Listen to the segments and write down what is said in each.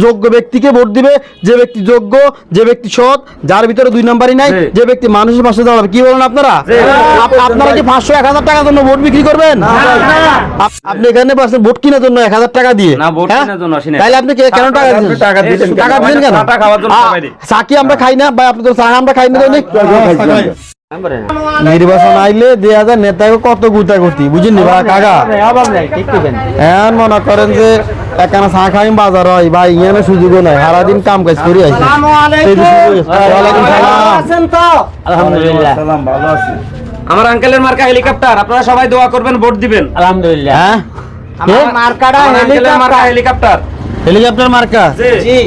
যোগ্য ব্যক্তিকে ভোট দিবে যে ব্যক্তি যোগ্য যে ব্যক্তি সৎ যার ভিতরে দুই নাম্বারই নাই যে ব্যক্তি মানুষের পাশে দাঁড়াবে কি বলেন আপনারা আপনারা কি পাঁচশো এক হাজার টাকার জন্য ভোট বিক্রি করবেন আপনি এখানে পাচ্ছেন ভোট কেনার জন্য এক হাজার টাকা দিয়ে ভোট হ্যাঁ? কেনার জন্য আসি নাই। তাহলে আপনি কেন টাকা দিচ্ছেন টাকা দিলেন কেন? টাকা দিলেন কেন চাটা খাওয়ার জন্য আ- টাকা দিই। চা কি আমরা খাই না বা আপনি তো চা আমরা খাই না নির্বাচন আইলে দেয়া যায় নেতাকে কত গুতা করতি বুঝিনি বা কাকা? এখন মনে করেন যে একখানা চা খাই বাজার হয় বা ইয়ে সুযোগও নাই সারাদিন কাম কাজ করে। আলহামদুলিল্লাহ। ভালো আছি। আমার আঙ্কেলের মার্কা হেলিকপ্টার আপনারা সবাই দোয়া করবেন ভোট দিবেন। আলহামদুলিল্লাহ। হ্যাঁ? আমার মার্কাটা হেলিকপ্টার হেলিকপ্টার মার্কা জি।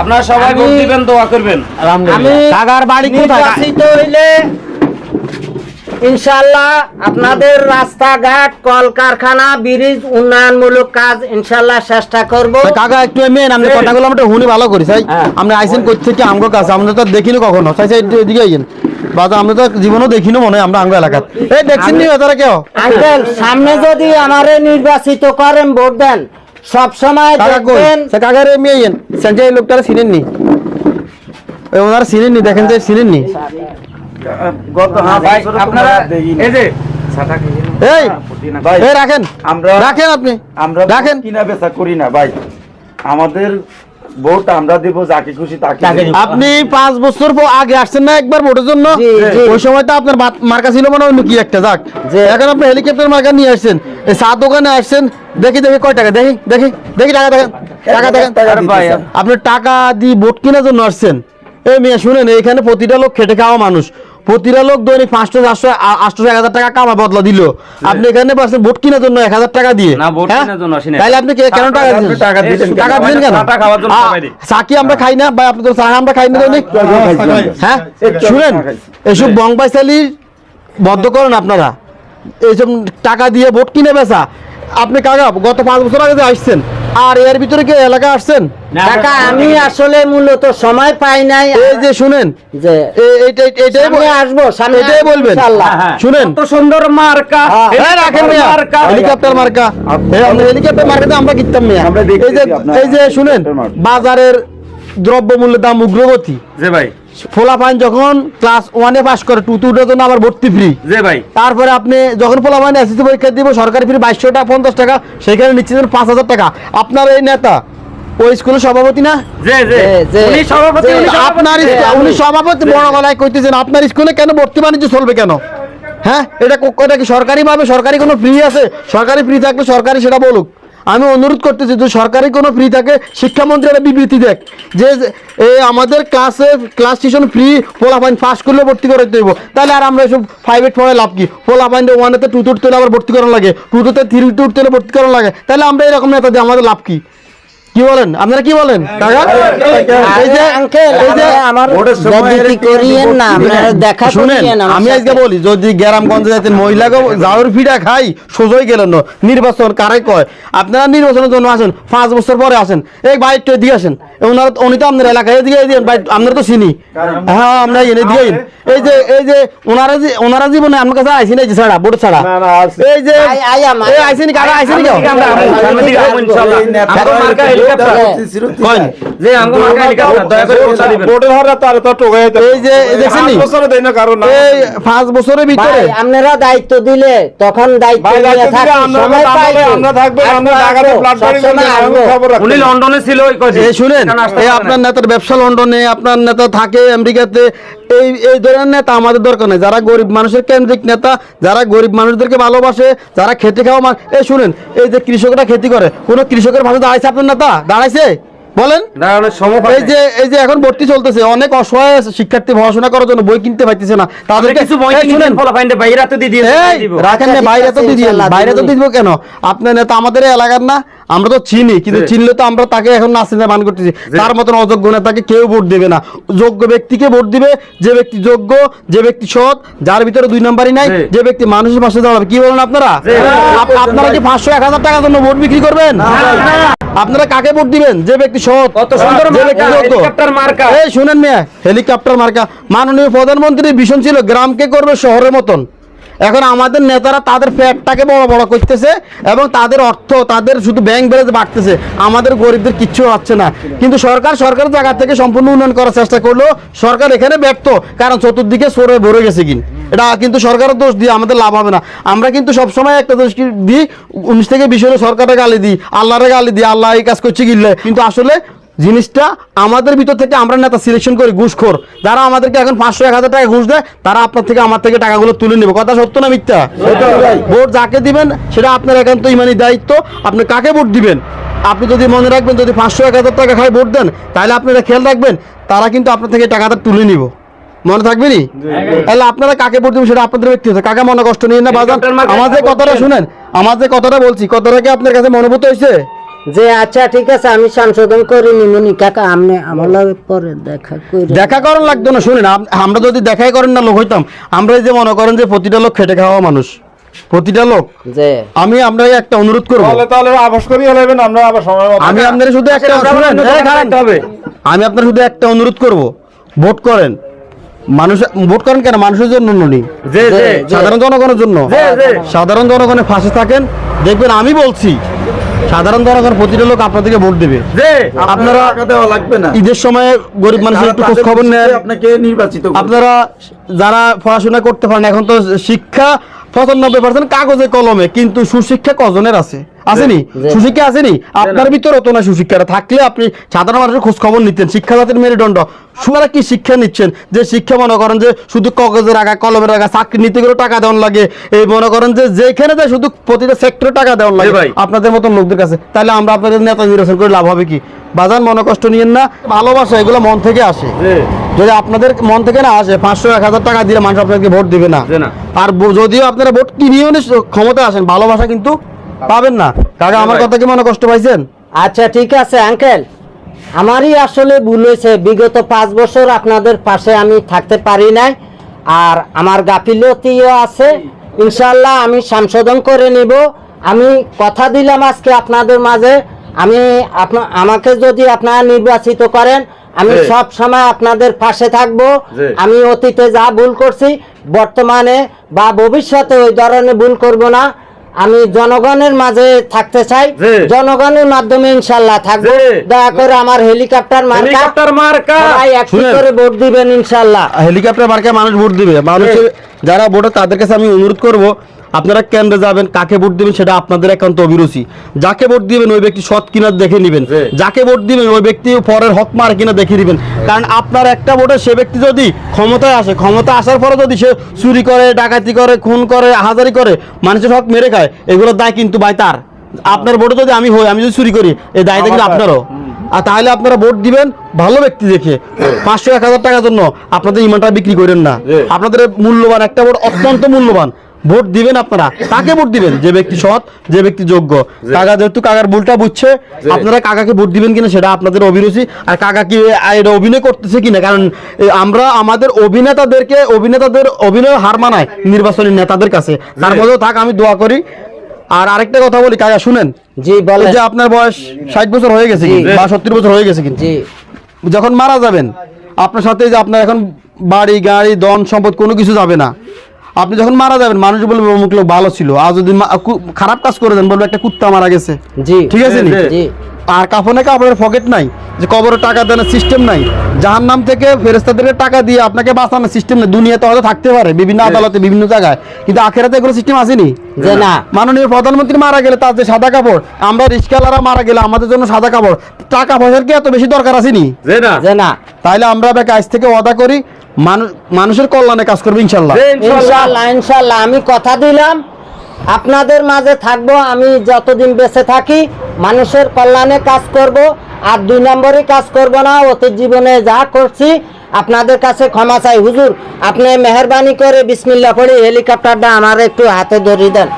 আপনারা সবাই ভোট দিবেন দোয়া করবেন। কাকার বাড়ি কোথায়? হইলে ইনশাল্লাহ আপনাদের রাস্তাঘাট কলকারখানা ব্রিজ উন্নয়নমূলক কাজ ইনশাল্লাহ চেষ্টা করব। কাকা একটু মেন আপনি কথাগুলো আমরা হুনি ভালো করি চাই হ্যাঁ। আপনি আইসেন কই থেকে আমগো কাছে। আমরা তো দেখিনি কখনো। চাই চাই এদিকে আইয়েন। বাজা আমরা তো জীবনও দেখিনো মনে হয় আমরা আঙ্গ এলাকাত এই দেখছেন নি তারা কেউ? আঙ্কেল সামনে যদি আমারে নির্বাচিত করেন ভোট দেন। সব সময় দেখবেন সে কাকারে মেয়ে আইয়েন সেন্টে চিনেন নি ওনার চিনেন নি দেখেন যে চিনেন নি গত হ্যাঁ ভাই আপনারা এই যে। এই ভাই রাখেন। আমরা রাখেন আপনি। আমরা রাখেন। কিনা বেচা করি না ভাই। আমাদের ভোট আমরা দেব যাকে খুশি তাকে তাকে দেব। দিব। আপনি পাঁচ বছর আগে আসছেন না একবার ভোটের জন্য। ওই সময় তো আপনার মার্কা ছিল মানে অন্য কি একটা যাক। এখন আপনি হেলিকপ্টার মার্কা নিয়ে আসছেন। চা দোকানে আসছেন। দেখি দেখি কয় টাকা? দেখি দেখি দেখি টাকা দেখেন টাকা দেখেন। আপনি টাকা দিয়ে ভোট কেনার জন্য আসছেন। এই মেয়ে শুনেন এখানে প্রতিটা লোক খেটে খাওয়া মানুষ। প্রতিটা লোক দৈনিক পাঁচশো চারশো আটশো এক হাজার টাকা কামা বদলা দিল। আপনি এখানে পাচ্ছেন ভোট কেনার জন্য এক হাজার টাকা দিয়ে না, ভোট হ্যাঁ? তাহলে আপনি কেন টাকা দিচ্ছেন টাকা দিলেন কেন? টাকা দিলেন কেন? চাটা খাওয়ার জন্য আ- টাকা দিই। চা কি আমরা খাই না ভাই আপনি তো চা আমরা খাই না দৈনিক? হ্যাঁ? শুনেন। এসব বংবাইশালি বদ্ধ করেন আপনারা। এইসব টাকা দিয়ে ভোট কিনে বেচা। আপনি কাকা গত পাঁচ বছর আগে আসছেন আর এর ভিতরে কি এলাকা আসছেন? কাকা আমি আসলে মূলত সময় পাই নাই। এই যে শুনেন যে এইটাই এইটাই আসব সামনে এটাই বলবেন। ইনশাআল্লাহ। শুনেন। কত সুন্দর মার্কা। হ্যাঁ, রাখেন মিয়া। মার্কা। হেলিকপ্টার মার্কা। এই আমরা হেলিকপ্টার মার্কাতে আমরা কিনতাম মিয়া। আমরা এই যে এই যে শুনেন বাজারের দ্রব্য মূল্যের দাম উগ্রগতি। যে ভাই। ফোলা পাইন যখন ক্লাস ওয়ানে পাস করে টু টু জন্য আবার ভর্তি ফ্রি যে ভাই। তারপরে আপনি যখন ফোলা পাইন এসএসসি পরীক্ষা দিব সরকারি ফ্রি বাইশশো টাকা পঞ্চাশ টাকা সেখানে নিচ্ছেন পাঁচ হাজার টাকা। আপনার এই নেতা ওই স্কুলের সভাপতি না। আপনার উনি সভাপতি বড় গলায় কইতেছেন আপনার স্কুলে কেন ভর্তি বাণিজ্য চলবে কেন? হ্যাঁ? এটা এটা কি সরকারি ভাবে সরকারি কোনো ফ্রি আছে? সরকারি ফ্রি থাকলে সরকারি সেটা বলুক। আমি অনুরোধ করতেছি যে সরকারি কোনো ফ্রি থাকে শিক্ষামন্ত্রী একটা বিবৃতি দেখ। যে আমাদের ক্লাসে ক্লাস টিউশন ফ্রি পোলাপাইন পাস করলে ভর্তি করে দেবো তাহলে আর আমরা এসব প্রাইভেট পড়ে লাভ কি? পোলাপাইন ওয়ানেতে টু টুট তুলে আবার ভর্তি করানো লাগে। টু টুতে থ্রি টুট তুলে ভর্তি করানো লাগে। তাহলে আমরা এরকম নেতা দিয়ে আমাদের লাভ কি? কি বলেন? আপনারা কি বলেন? কাকা? এই যে আঙ্কেল এই যে আমার যদি এর কি কি করিয়েন না আপনারা দেখা শুনেন আমি আজকে বলি যদি গ্রামগঞ্জে যাইতেন মহিলাকে যাওয়ার ফিডা খাই সোজই গেলেন না। নির্বাচন কারে কয়? আপনারা নির্বাচনের জন্য আসেন পাঁচ বছর পরে আসেন। এই বাইকটা দিয়ে আসেন। ওনারা উনি তো আপনার এলাকায় এদিকে এদিকে বাইক আপনারা তো চিনি। হ্যাঁ আমরা এনে দিয়ে এই যে এই যে ওনারা যে ওনারা জীবনে আমার কাছে আইসি নাই যে ছাড়া ভোট ছাড়া। না, না, আছে। এই যে আই- আই আমার- এই আইসিনি কারা? আইসিনি কেউ? আমরা সামনের দিকে যাব ইনশাআল্লাহ। এই নেতা- আমার মার্কা হেলিকপ্টার কইন। যে আমার মার্কা হেলিকপ্টার দয়া করে ভোটটা দিবেন। ভোটের হারে তার তো টোকাই দিতে এই যে দেখছেন পাঁচ এই বছরের ভিতরে। আপনারা দায়িত্ব দিলে তখন দায়িত্ব আমরা থাকব, ঢাকাতে। উনি লন্ডনে ছিল এই শুনেন এখানে এই আপনার নেতার ব্যবসা লন্ডনে আপনার নেতা থাকে আমেরিকাতে এই এই ধরনের নেতা আমাদের দরকার নেই। যারা গরিব মানুষের কেন্দ্রিক নেতা যারা গরিব মানুষদেরকে ভালোবাসে যারা খেতে খাওয়া মানুষ এই শুনেন এই যে কৃষকরা খেতে করে কোনো কৃষকের পাশে দাঁড়াইছে আপনার নেতা? দাঁড়াইছে? বলেন। এই যে এই যে এখন ভর্তি চলতেছে অনেক অসহায় শিক্ষার্থী পড়াশোনা করার জন্য বই কিনতে পাইতেছে না। তাদেরকে কিছু বই এই কিনে শুনেন বাইরে তো রাখেন না আচ্ছা, বাইরে তো দিয়ে বাইরে তো দিব কেন? আপনার নেতা আমাদের এলাকার না। আমরা তো চিনি কিন্তু চিনলে তো আমরা তাকে এখন না চিনে মান করতেছি। তার মতন অযোগ্য নেতাকে কেউ ভোট দেবে না। যোগ্য ব্যক্তিকে ভোট দিবে যে ব্যক্তি যোগ্য যে ব্যক্তি সৎ যার ভিতরে দুই নাম্বারই নাই যে ব্যক্তি মানুষের পাশে দাঁড়াবে। কি বলেন আপনারা? আপনারা কি পাঁচশো এক হাজার টাকার জন্য ভোট বিক্রি করবেন? আপনারা কাকে ভোট দিবেন? যে ব্যক্তি সৎ। এই শুনেন মেয়ে হেলিকপ্টার মার্কা। মাননীয় প্রধানমন্ত্রীর ভীষণ ছিল গ্রামকে করবে শহরের মতন। এখন আমাদের নেতারা তাদের ফ্যাটটাকে বড় বড় করতেছে এবং তাদের অর্থ, তাদের শুধু ব্যাংক ব্যালেন্স বাড়তেছে। আমাদের গরিবদের কিচ্ছু হচ্ছে না। কিন্তু সরকার সরকারের জায়গা থেকে সম্পূর্ণ উন্নয়ন করার চেষ্টা করল। সরকার এখানে ব্যর্থ, কারণ চতুর্দিকে সরে ভরে গেছে কিন এটা কিন্তু সরকারের দোষ দিয়ে আমাদের লাভ হবে না। আমরা কিন্তু সবসময় একটা দোষ দিই? উনিশ থেকে বিশ হলে সরকারের গালি দিই, আল্লাহরে গালি দিই, আল্লাহ এই কাজ করছে গিল্লে কিন্তু আসলে জিনিসটা আমাদের ভিতর থেকে আমরা নেতা সিলেকশন করি ঘুষখোর। যারা আমাদেরকে এখন পাঁচশো এক হাজার টাকা ঘুষ দেয় তারা আপনার থেকে আমার থেকে টাকাগুলো তুলে নেবে। কথা সত্য না মিথ্যা? ভোট যাকে দিবেন সেটা আপনার একান্ত ইমানি দায়িত্ব। আপনি কাকে ভোট দিবেন? আপনি যদি মনে রাখবেন যদি পাঁচশো এক হাজার টাকা খায় ভোট দেন তাহলে আপনারা খেয়াল রাখবেন তারা কিন্তু আপনার থেকে টাকাটা তুলে নিব। মনে থাকবে নি? তাহলে আপনারা কাকে ভোট দেবেন সেটা আপনাদের ব্যক্তি ব্যক্তিগত কাকে মনে কষ্ট নিয়ে না বাজার আমার যে কথাটা শুনেন আমার যে কথাটা বলছি কথাটা কি আপনার কাছে মনোভূত হয়েছে? যে আচ্ছা ঠিক আছে আমি সংশোধন করে নিমুনি কাকা আপনি আমার লগে পরে দেখা করে দেখা করার লাগতো না শুনেন আমরা যদি দেখাই করেন না লোক হইতাম। আমরা যে মনে করেন যে প্রতিটা লোক খেটে খাওয়া মানুষ প্রতিটা লোক। যে। আমি আপনাকে একটা অনুরোধ করব। তাহলে তাহলে আবাস করি হলেন আমরা আবার সময় মতো আমি আপনার শুধু একটা শুনেন এই খারাপ। আমি আপনার শুধু একটা অনুরোধ করব ভোট করেন। মানুষ ভোট করেন কেন? মানুষের জন্য নি জি জি সাধারণ জনগণের জন্য। সাধারণ জনগণের ফাঁসে থাকেন। দেখবেন আমি বলছি সাধারণ জনগণ প্রতিটা লোক আপনাদেরকে ভোট দেবে। আপনারা দেওয়া লাগবে না। ঈদের সময় গরিব মানুষের একটু খোঁজ খবর নেন। আপনাকে নির্বাচিত আপনারা যারা পড়াশোনা করতে পারেন এখন তো শিক্ষা পঁচানব্বই পার্সেন্ট কাগজে কলমে কিন্তু সুশিক্ষা কজনের আছে? আসেনি সুশিক্ষা আসেনি আপনার ভিতরে তো না সুশিক্ষাটা। থাকলে আপনি সাধারণ মানুষের খোঁজ খবর নিতেন। শিক্ষা জাতির মেরুদণ্ড। সুমারা কি শিক্ষা নিচ্ছেন? যে শিক্ষা মনে করেন যে শুধু কাগজের আগা কলমের আগা চাকরি নিতে গেলেও টাকা দেওয়ান লাগে। এই মনে করেন যে যেখানে যায় শুধু প্রতিটা সেক্টরে টাকা দেওয়ান লাগে আপনাদের মতন লোকদের কাছে। তাহলে আমরা আপনাদের নেতা নির্বাচন করে লাভ হবে কি? বাজার মনে কষ্ট নিয়েন না। ভালোবাসা এগুলো মন থেকে আসে। যদি আপনাদের মন থেকে না আসে পাঁচশো এক হাজার টাকা দিলে মানুষ আপনাকে ভোট দিবে না। আর যদিও আপনারা ভোট কিনিয়েও ক্ষমতা আসেন ভালোবাসা কিন্তু পাবেন। না। কাকা আমার কথা কি মনে কষ্ট পাইছেন? আচ্ছা ঠিক আছে আঙ্কেল। আমারই আসলে ভুল হয়েছে। বিগত পাঁচ বছর আপনাদের পাশে আমি থাকতে পারি নাই। আর আমার গাফিলতিও আছে। ইনশাল্লাহ আমি সংশোধন করে নিব। আমি কথা দিলাম আজকে আপনাদের মাঝে। আমি আমাকে যদি আপনারা নির্বাচিত করেন আমি। সব সময় আপনাদের পাশে থাকব। আমি অতীতে যা ভুল করছি বর্তমানে বা ভবিষ্যতে ওই ধরনের ভুল করব না। আমি জনগণের মাঝে থাকতে চাই। জনগণের মাধ্যমে ইনশাল্লাহ থাকব। দয়া করে আমার হেলিকপ্টার মার্কা। হেলিকপ্টার মার্কা। সবাই করে ভোট দিবেন ইনশাল্লাহ হেলিকপ্টার মার্কা মানুষ ভোট দিবে। মানুষের যারা ভোটার তাদের কাছে আমি অনুরোধ করব আপনারা কেন্দ্রে যাবেন কাকে ভোট দিবেন সেটা আপনাদের একান্ত অভিরুচি। যাকে ভোট দিবেন ওই ব্যক্তি সৎ কিনা দেখে নেবেন। যাকে ভোট দিবেন ওই ব্যক্তি পরের হক মার কিনা দেখে নেবেন। কারণ আপনার একটা ভোটে সে ব্যক্তি যদি ক্ষমতায় আসে ক্ষমতা আসার পরে যদি সে চুরি করে ডাকাতি করে খুন করে হাজারি করে মানুষের হক মেরে খায় এগুলোর দায় কিন্তু ভাই তার। আপনার ভোটে যদি আমি হই আমি যদি চুরি করি এই দায়টা কিন্তু আপনারও। আর তাহলে আপনারা ভোট দিবেন ভালো ব্যক্তি দেখে। পাঁচশো এক হাজার টাকার জন্য আপনাদের ইমানটা বিক্রি করেন না। আপনাদের মূল্যবান একটা ভোট অত্যন্ত মূল্যবান। ভোট দিবেন আপনারা। তাকে ভোট দিবেন? যে ব্যক্তি সৎ যে ব্যক্তি যোগ্য। কাকা যেহেতু কাকার ভুলটা বুঝছে আপনারা কাকাকে ভোট দিবেন কিনা সেটা আপনাদের অভিরুচি। আর কাকা কি এটা অভিনয় করতেছে কিনা? কারণ আমরা আমাদের অভিনেতাদেরকে অভিনেতাদের অভিনয় হার মানায় নির্বাচনী নেতাদের কাছে। তার মধ্যেও থাক আমি দোয়া করি। আর আরেকটা কথা বলি কাকা শুনেন জি বলেন। যে আপনার বয়স ষাট বছর হয়ে গেছে। বা সত্তর বছর হয়ে গেছে কিন্তু। জি। যখন মারা যাবেন আপনার সাথে যে আপনার এখন বাড়ি গাড়ি ধন সম্পদ কোনো কিছু যাবে না। আপনি যখন মারা যাবেন মানুষ বলবে অমুক লোক ভালো ছিল। আর যদি খারাপ কাজ করে দেন বলবে একটা কুত্তা মারা গেছে। জি। ঠিক আছে জি। আর কাফনে কাপড়ের পকেট নাই যে কবরে টাকা দেওয়ার সিস্টেম নাই। জাহান নাম থেকে ফেরেস্তাদেরকে টাকা দিয়ে আপনাকে বাঁচানোর সিস্টেম নেই। দুনিয়াতে হয়তো থাকতে পারে বিভিন্ন আদালতে বিভিন্ন জায়গায়। কিন্তু আখেরাতে এগুলো সিস্টেম আসেনি। যে না। মাননীয় প্রধানমন্ত্রী মারা গেলে তার যে সাদা কাপড় আমরা রিস্কালারা মারা গেলে আমাদের জন্য সাদা কাপড় টাকা পয়সার কি এত বেশি দরকার আসেনি? যে না। তাইলে আমরা আপনাকে আজ থেকে ওয়াদা করি মানু- মানুষের কল্যাণে কাজ করব ইনশাল্লাহ। ইনশাল্লাহ ইনশাল্লাহ। আমি কথা দিলাম আপনাদের মাঝে থাকব, আমি যতদিন বেঁচে থাকি, মানুষের কল্যাণে কাজ করব, আর দুই নম্বরে কাজ করব না, অতীত জীবনে যা করছি আপনাদের কাছে ক্ষমা চাই। হুজুর আপনি মেহরবানি করে বিসমিল্লা পড়ে হেলিকপ্টারটা আমার একটু হাতে ধরিয়ে দেন।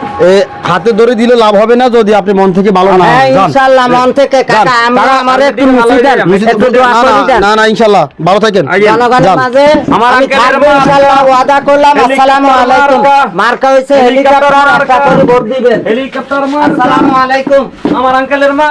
হাতে ধরে দিলে লাভ হবে না যদি আপনি মন থেকে ভালো না হ্যাঁ। ইনশাল্লাহ মন থেকে। কাকা আমরা আমার একটু মুছি দেন একটু দোয়া করে দেন। না না ইনশাল্লাহ ভালো থাকেন। জনগণের মাঝে আমার আঙ্কেলের থাকব মা- ওয়াদা করলাম। আসসালামু আলাইকুম। মার্কা। হয়েছে হেলিকপ্টার মার্কা। আশা করি দিবেন। হেলিকপ্টার মার্কা আসসালামু আলাইকুম। আমার আঙ্কেলের মা